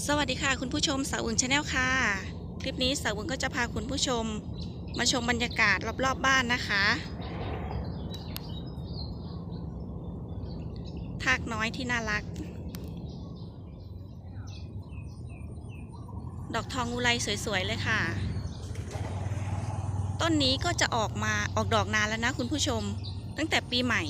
สวัสดีค่ะคุณผู้ชมสาวอึงชาแนลค่ะ คลิปนี้สาวอึงก็จะพาคุณผู้ชม มาชมบรรยากาศรอบๆบบ้านนะคะ ทากน้อยที่น่ารัก ดอกทองอุไรสวยๆเลยค่ะ ต้นนี้ก็จะออกมาออกดอกนานแล้วนะคุณผู้ชม ตั้งแต่ปีใหม่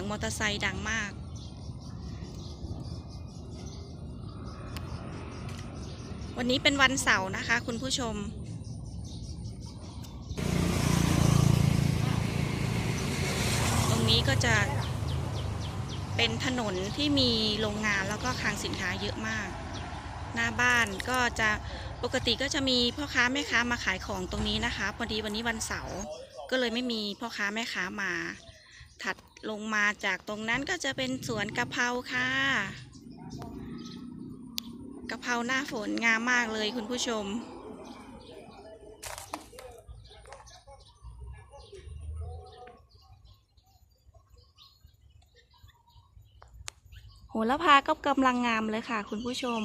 ยงมอเตอร์ไซค์ดังมาก วันนี้เป็นวันเสาร์นะคะ คุณผู้ชม ตรงนี้ก็จะเป็นถนนที่มีโรงงานแล้วก็คลังสินค้าเยอะมาก หน้าบ้านก็จะปกติก็จะมีพ่อค้าแม่ค้ามาขายของตรงนี้นะคะพอดีวันนี้วันเสาร์ก็เลยไม่มีพ่อค้าแม่ค้ามาถัด ลงมาจากตรงนั้นก็จะเป็นสวนกะเพราค่ะกะเพราหน้าฝนงามมากเลยคุณผู้ชม โหระพาก็กำลังงามเลยค่ะคุณผู้ชม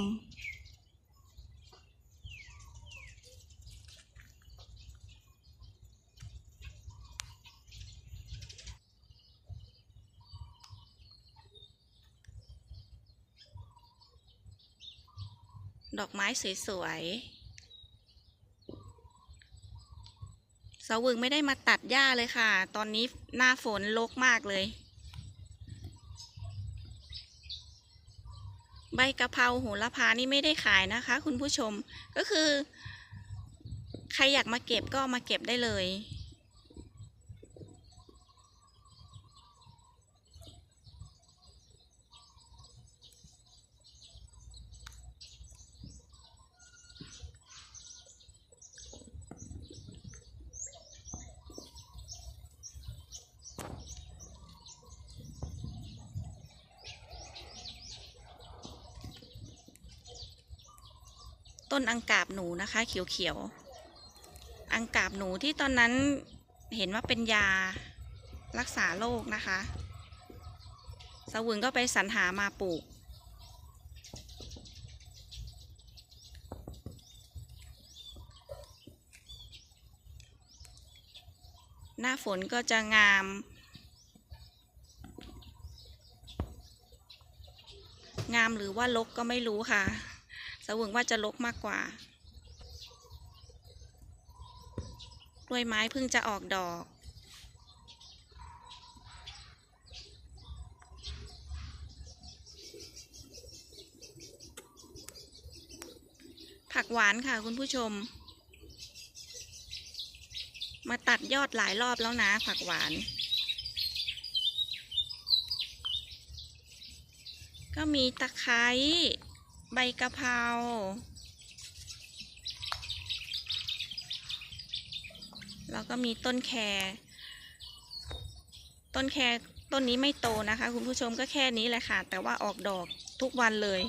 ดอกไม้สวยๆสาวึงไม่ได้มาตัดหญ้าเลยค่ะ ตอนนี้หน้าฝนรกมากเลย ใบกะเพราโหระพานี่ไม่ได้ขายนะคะ คุณผู้ชมก็คือ ใครอยากมาเก็บก็มาเก็บได้เลย ต้นอังกาบหนูนะคะ เขียวๆ อังกาบหนูที่ตอนนั้นเห็นว่าเป็นยารักษาโรคนะคะสวึงก็ไปสรรหามาปลูก หน้าฝนก็จะงามงามหรือว่าลกก็ไม่รู้ค่ะ สวงว่าจะลกมากกว่ากล้วยไม้เพิ่งจะออกดอกผักหวานค่ะคุณผู้ชม มาตัดยอดหลายรอบแล้วนะผักหวาน ก็มีตะไคร้ ใบกะเพราแล้วก็มีต้นแครต้นแครต้นนี้ไม่โตนะคะ คุณผู้ชมก็แค่นี้แหละค่ะ แต่ว่าออกดอกทุกวันเลย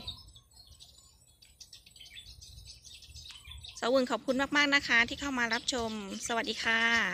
สาวึงขอบคุณมาก ๆ นะคะที่เข้ามารับชม สวัสดีค่ะ